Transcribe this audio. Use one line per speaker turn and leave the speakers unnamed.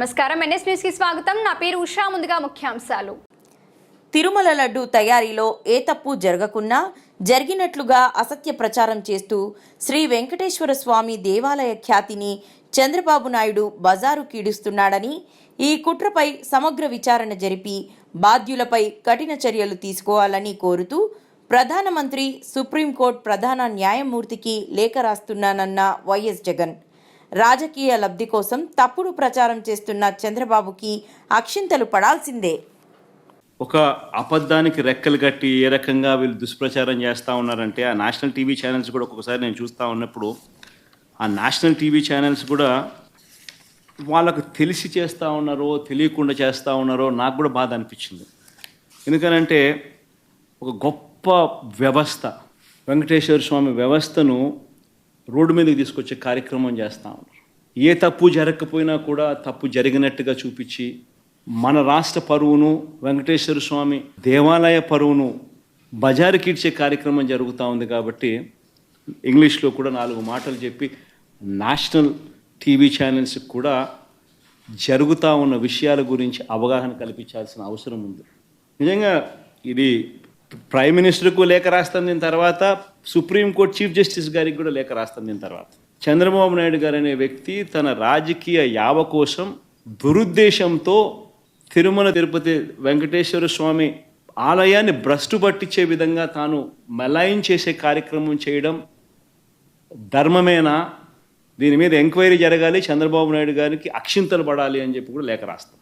నమస్కారం. ఎన్ఎస్ న్యూస్కి స్వాగతం. నా పేరు ఉషా. ముందుగా ముఖ్యాంశాలు.
తిరుమల లడ్డు తయారీలో ఏ తప్పు జరగకున్నా జరిగినట్లుగా అసత్య ప్రచారం చేస్తూ శ్రీ వెంకటేశ్వర స్వామి దేవాలయ ఖ్యాతిని చంద్రబాబు నాయుడు బజారు కీడుస్తున్నాడని ఈ కుట్రపై సమగ్ర విచారణ జరిపి బాధ్యులపై కఠిన చర్యలు తీసుకోవాలని కోరుతూ ప్రధానమంత్రి సుప్రీంకోర్టు ప్రధాన న్యాయమూర్తికి లేఖ రాస్తున్నానన్న వైఎస్ జగన్. రాజకీయ లబ్ధి కోసం తప్పుడు ప్రచారం చేస్తున్న చంద్రబాబుకి అక్షింతలు పడాల్సిందే.
ఒక అబద్ధానికి రెక్కలు కట్టి ఏ రకంగా వీళ్ళు దుష్ప్రచారం చేస్తూ ఉన్నారంటే ఆ నేషనల్ టీవీ ఛానల్స్ కూడా ఒక్కొక్కసారి నేను చూస్తూ ఉన్నప్పుడు ఆ నేషనల్ టీవీ ఛానల్స్ కూడా వాళ్ళకు తెలిసి చేస్తూ ఉన్నారో తెలియకుండా చేస్తూ ఉన్నారో నాకు కూడా బాధ అనిపించింది. ఎందుకనంటే ఒక గొప్ప వ్యవస్థ వెంకటేశ్వర స్వామి వ్యవస్థను రోడ్డు మీదకి తీసుకొచ్చే కార్యక్రమం చేస్తూ ఉన్నారు. ఏ తప్పు జరగకపోయినా కూడా తప్పు జరిగినట్టుగా చూపించి మన రాష్ట్ర పరువును వెంకటేశ్వర స్వామి దేవాలయ పరువును బజారు ఇచ్చే కార్యక్రమం జరుగుతూ ఉంది కాబట్టి ఇంగ్లీష్లో కూడా నాలుగు మాటలు చెప్పి నేషనల్ టీవీ ఛానల్స్కి కూడా జరుగుతూ ఉన్న విషయాల గురించి అవగాహన కల్పించాల్సిన అవసరం ఉంది. నిజంగా ఇది ప్రైమ్ మినిస్టర్కు లేఖ రాస్తాం దీని తర్వాత సుప్రీంకోర్టు చీఫ్ జస్టిస్ గారికి కూడా లేఖ రాస్తాను దీని తర్వాత. చంద్రబాబు నాయుడు గారు అనే వ్యక్తి తన రాజకీయ యావ కోసం దురుద్దేశంతో తిరుమల తిరుపతి వెంకటేశ్వర స్వామి ఆలయాన్ని భ్రష్టు పట్టించే విధంగా తాను మలాయిన్ చేసే కార్యక్రమం చేయడం ధర్మమేనా? దీని మీద ఎంక్వైరీ జరగాలి చంద్రబాబు నాయుడు గారికి అక్షింతలు పడాలి అని చెప్పి కూడా లేఖ రాస్తాం